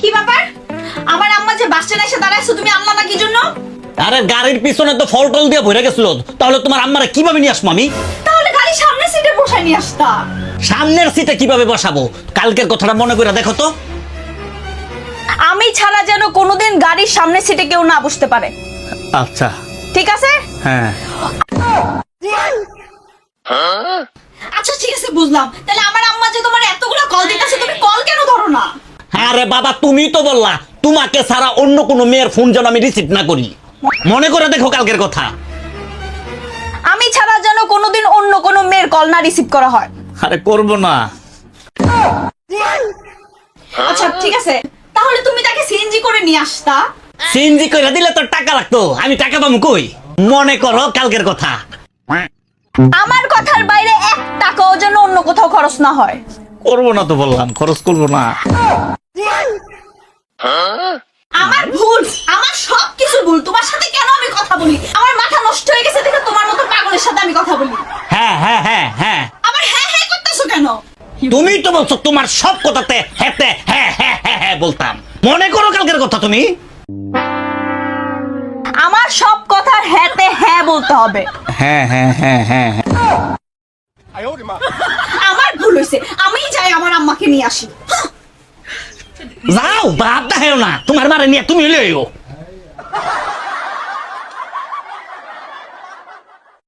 কি ব্যাপার? আমার আম্মা যে বাস এসে দাঁড়াইছো তুমি আনলা না কি জন্য? আরে গাড়ির পিছনে তো ফল টল দিয়ে ভরে গেছিল। তাহলে তোমার আম্মারে কীভাবে নিয়ে আসব আমি? তাহলে গাড়ি সামনে সিটে বসাই নিয়ে আসতা। সামনের সিটে কীভাবে বসাবো? কালকের কথাটা মনে করে দেখো তো। আমি ছাড়া যেন কোনোদিন গাড়ির সামনে সিটে কেউ না বসতে পারে। আচ্ছা। ঠিক আছে? হ্যাঁ। আচ্ছা ঠিক আছে বুঝলাম। তাহলে আমার আম্মা যে তোমার এতগুলো কল দিতেছে তুমি কল কেন ধরো না আরে বাবা তুমি তো বললা তোমাকে ছাড়া অন্য কোনো মেয়ের ফোন যেন আমি রিসিভ না করি। মনে করে দেখো কালকের কথা। আমি ছাড়া যেন কোনোদিন অন্য কোনো মেয়ের কল না রিসিভ করা হয়। আরে করব না। আচ্ছা ঠিক আছে। তাহলে তুমি তাকে সিএনজি করে নিয়ে আসতা। সিএনজি করে দিলে তো টাকা লাগতো। আমি টাকা পাবো কই? মনে করো কালকের কথা। আমার কথার বাইরে এক টাকাও যেন অন্য কোথাও খরচ না হয়। করব না তো বললাম খরচ করব না। আমার ভুল আমার সব কিছু ভুল। তোমার সাথে কেন আমি কথা বলি? আমার মাথা নষ্ট হয়ে গেছে দেখে তোমার মতো পাগলের সাথে আমি কথা বলি। হ্যাঁ হ্যাঁ হ্যাঁ হ্যাঁ। আবার হ্যাঁ হ্যাঁ করতেছো কেন? তুমি তো বলছো তোমার সব কথাতে হেতে হ্যাঁ হ্যাঁ হ্যাঁ হ্যাঁ বলতাম। মনে করো কালকের কথা তুমি? আমার সব কথার হ্যাঁতে হ্যাঁ বলতে হবে। হ্যাঁ হ্যাঁ হ্যাঁ হ্যাঁ। আমার ভুল হয়েছে। আমি যাই আমার আম্মাকে নিয়ে আসি। যাও বাপ দেখাও না। তোমার মারে নিয়ে তুমি লইও